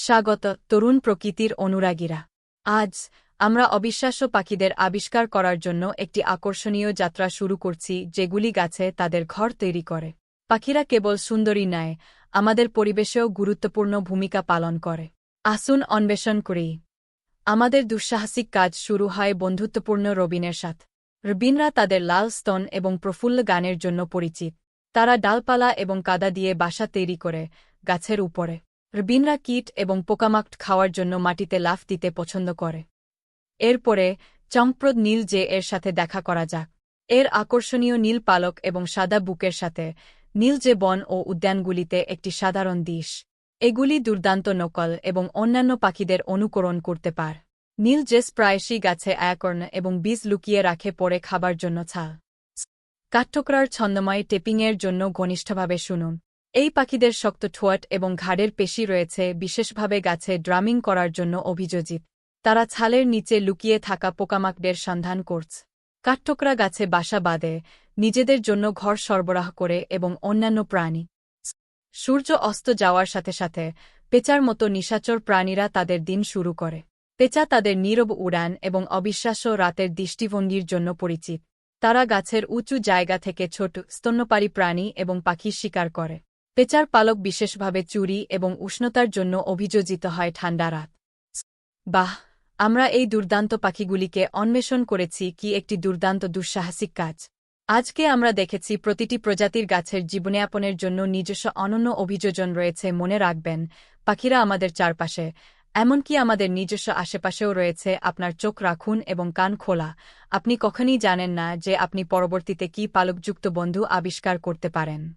স্বাগত, তরুণ প্রকৃতির অনুরাগীরা। আজ আমরা অবিশ্বাস্য পাখিদের আবিষ্কার করার জন্য একটি আকর্ষণীয় যাত্রা শুরু করছি যেগুলি গাছে তাদের ঘর তৈরি করে। পাখিরা কেবল সুন্দরী নয়, আমাদের পরিবেশেও গুরুত্বপূর্ণ ভূমিকা পালন করে। আসুন অন্বেষণ করি। আমাদের দুঃসাহসিক কাজ শুরু হয় বন্ধুত্বপূর্ণ রবিনের সাথে। রবিনরা তাদের লাল স্তন এবং প্রফুল্ল গানের জন্য পরিচিত। তারা ডালপালা এবং কাদা দিয়ে বাসা তৈরি করে গাছের উপরে। রবিনরা কীট এবং পোকামাকট খাওয়ার জন্য মাটিতে লাফ দিতে পছন্দ করে। এরপরে চমপ্রদ নীল যে এর সাথে দেখা করা যাক। এর আকর্ষণীয় নীল পালক এবং সাদা বুকের সাথে, নীল যে বন ও উদ্যানগুলিতে একটি সাধারণ দিশ। এগুলি দুর্দান্ত নকল এবং অন্যান্য পাখিদের অনুকরণ করতে পার। নীল জেস প্রায়শই গাছে আয়াকর্ণ এবং বীজ লুকিয়ে রাখে পরে খাবার জন্য ছাল। কাঠঠোকরার ছন্দময় টেপিংয়ের জন্য ঘনিষ্ঠভাবে শুনুন। এই পাখিদের শক্ত ঠোঁট এবং ঘাড়ের পেশি রয়েছে, বিশেষভাবে গাছে ড্রামিং করার জন্য অভিযোজিত। তারা ছালের নিচে লুকিয়ে থাকা পোকামাকদের সন্ধান করছে। কাঠঠোকরা গাছে বাসা বাঁধে, নিজেদের জন্য ঘর সরবরাহ করে এবং অন্যান্য প্রাণী। সূর্য অস্ত যাওয়ার সাথে সাথে পেঁচার মতো নিশাচর প্রাণীরা তাদের দিন শুরু করে। পেঁচা তাদের নীরব উড়ান এবং অবিশ্বাস্য রাতের দৃষ্টিভঙ্গির জন্য পরিচিত। তারা গাছের উঁচু জায়গা থেকে ছোট স্তন্যপারী প্রাণী এবং পাখির শিকার করে। পেঁচার পালক বিশেষভাবে চুরি এবং উষ্ণতার জন্য অভিযোজিত হয় ঠান্ডা রাত। বাহ, আমরা এই দুর্দান্ত পাখিগুলিকে অন্বেষণ করেছি কি একটি দুর্দান্ত দুঃসাহসিক কাজ। আজকে আমরা দেখেছি প্রতিটি প্রজাতির গাছের জীবনযাপনের জন্য নিজস্ব অনন্য অভিযোজন রয়েছে মনে রাখবেন, পাখিরা আমাদের চারপাশে, এমনকি আমাদের নিজস্ব আশেপাশেও রয়েছে আপনার চোখ রাখুন এবং কান খোলা। আপনি কখনই জানেন না যে আপনি পরবর্তীতে কি পালকযুক্ত বন্ধু আবিষ্কার করতে পারেন।